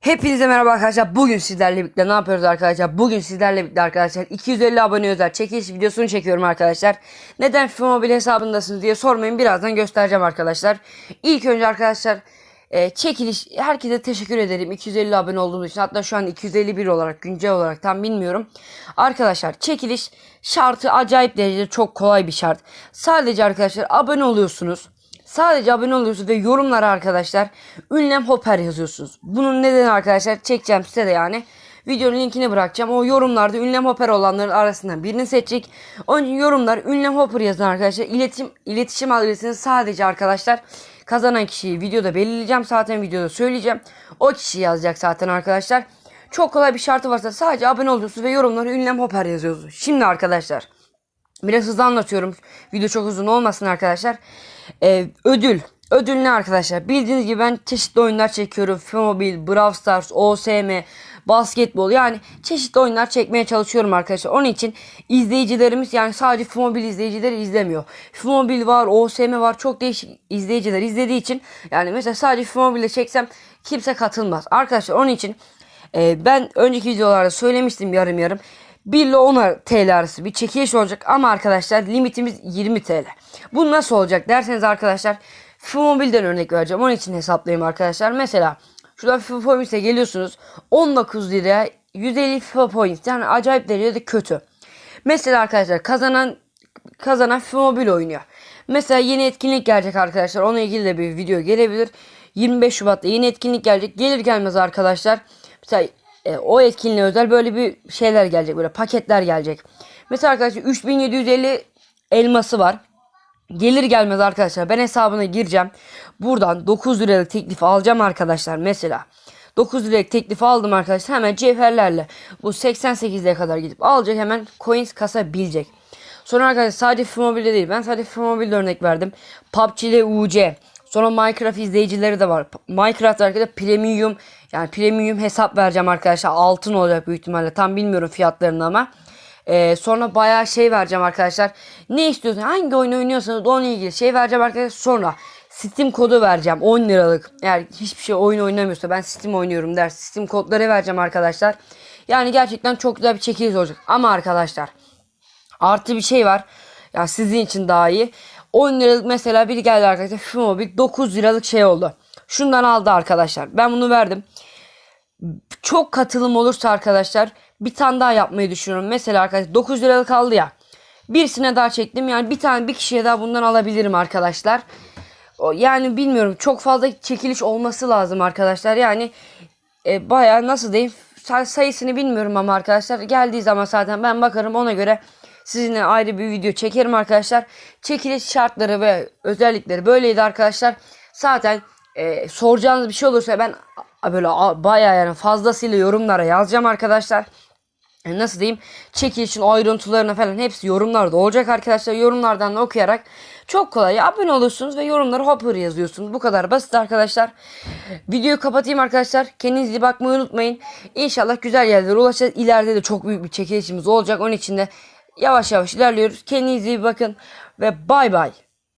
Hepinize merhaba arkadaşlar. Bugün sizlerle birlikte ne yapıyoruz arkadaşlar? Bugün sizlerle birlikte arkadaşlar 250 abone özel çekiliş videosunu çekiyorum arkadaşlar. Neden FIFA Mobile hesabındasınız diye sormayın. Birazdan göstereceğim arkadaşlar. İlk önce arkadaşlar e, çekiliş herkese teşekkür ederim 250 abone olduğunuz için. Hatta şu an 251 olarak güncel olarak tam bilmiyorum. Arkadaşlar çekiliş şartı acayip derecede çok kolay bir şart. Sadece arkadaşlar abone oluyorsunuz. Sadece abone oluyorsunuz ve yorumlara arkadaşlar ünlem hopper yazıyorsunuz. Bunun nedeni arkadaşlar çekeceğim size de yani. Videonun linkini bırakacağım. O yorumlarda ünlem hopper olanların arasından birini seçecek. Onun yorumlar ünlem hopper yazın arkadaşlar. İletişim, iletişim adresini sadece arkadaşlar kazanan kişiyi videoda belirleyeceğim. Zaten videoda söyleyeceğim. O kişi yazacak zaten arkadaşlar. Çok kolay bir şartı varsa sadece abone oluyorsunuz ve yorumlara ünlem hopper yazıyorsunuz. Şimdi arkadaşlar Biraz hızlı anlatıyorum. Video çok uzun olmasın arkadaşlar. Ee, ödül. Ödül ne arkadaşlar? Bildiğiniz gibi ben çeşitli oyunlar çekiyorum. Mobil, Brawl Stars, OSM, basketbol yani çeşitli oyunlar çekmeye çalışıyorum arkadaşlar. Onun için izleyicilerimiz yani sadece Mobil izleyicileri izlemiyor. Mobil var, OSM var. Çok değişik izleyiciler izlediği için yani mesela sadece Mobil'de çeksem kimse katılmaz. Arkadaşlar onun için e, ben önceki videolarda söylemiştim yarım yarım. 1 ile 10 TL arası bir çekiliş olacak ama arkadaşlar limitimiz 20 TL. Bu nasıl olacak derseniz arkadaşlar FIFA Mobile'den örnek vereceğim. Onun için hesaplayayım arkadaşlar. Mesela şurada FIFA geliyorsunuz. 19 liraya 150 FIFA Points. Yani acayip derecede kötü. Mesela arkadaşlar kazanan kazanan FIFA Mobile oynuyor. Mesela yeni etkinlik gelecek arkadaşlar. Onunla ilgili de bir video gelebilir. 25 Şubat'ta yeni etkinlik gelecek. Gelir gelmez arkadaşlar. Mesela e, o etkinliğe özel böyle bir şeyler gelecek. Böyle paketler gelecek. Mesela arkadaşlar 3750 elması var. Gelir gelmez arkadaşlar ben hesabına gireceğim. Buradan 9 liralık teklif alacağım arkadaşlar mesela. 9 liralık teklif aldım arkadaşlar. Hemen cevherlerle bu 88'e kadar gidip alacak hemen coins kasabilecek. Sonra arkadaşlar sadece FIFA Mobile'de değil. Ben sadece FIFA Mobile'de örnek verdim. PUBG'de UC. Sonra Minecraft izleyicileri de var. Minecraft arkadaşlar premium yani premium hesap vereceğim arkadaşlar. Altın olacak büyük ihtimalle. Tam bilmiyorum fiyatlarını ama. Ee, sonra bayağı şey vereceğim arkadaşlar. Ne istiyorsun? Hangi oyun oynuyorsanız onunla ilgili şey vereceğim arkadaşlar. Sonra Steam kodu vereceğim 10 liralık. Eğer hiçbir şey oyun oynamıyorsa ben Steam oynuyorum der. Steam kodları vereceğim arkadaşlar. Yani gerçekten çok güzel bir çekiliş olacak. Ama arkadaşlar artı bir şey var. Ya sizin için daha iyi. 10 liralık mesela biri geldi arkadaşlar. FIFA Mobile 9 liralık şey oldu. Şundan aldı arkadaşlar. Ben bunu verdim. Çok katılım olursa arkadaşlar bir tane daha yapmayı düşünüyorum. Mesela arkadaşlar 9 liralık aldı ya. Birisine daha çektim. Yani bir tane bir kişiye daha bundan alabilirim arkadaşlar. Yani bilmiyorum çok fazla çekiliş olması lazım arkadaşlar. Yani e, bayağı nasıl diyeyim say- sayısını bilmiyorum ama arkadaşlar geldiği zaman zaten ben bakarım ona göre sizinle ayrı bir video çekerim arkadaşlar. Çekiliş şartları ve özellikleri böyleydi arkadaşlar. Zaten e, soracağınız bir şey olursa ben böyle bayağı yani fazlasıyla yorumlara yazacağım arkadaşlar. E, nasıl diyeyim çekilişin ayrıntılarına falan hepsi yorumlarda olacak arkadaşlar. Yorumlardan da okuyarak çok kolay abone olursunuz ve yorumları hopper yazıyorsunuz. Bu kadar basit arkadaşlar. Videoyu kapatayım arkadaşlar. Kendinize iyi bakmayı unutmayın. İnşallah güzel yerlere ulaşacağız. İleride de çok büyük bir çekilişimiz olacak. Onun için de yavaş yavaş ilerliyoruz. Kendinize iyi bakın ve bay bay.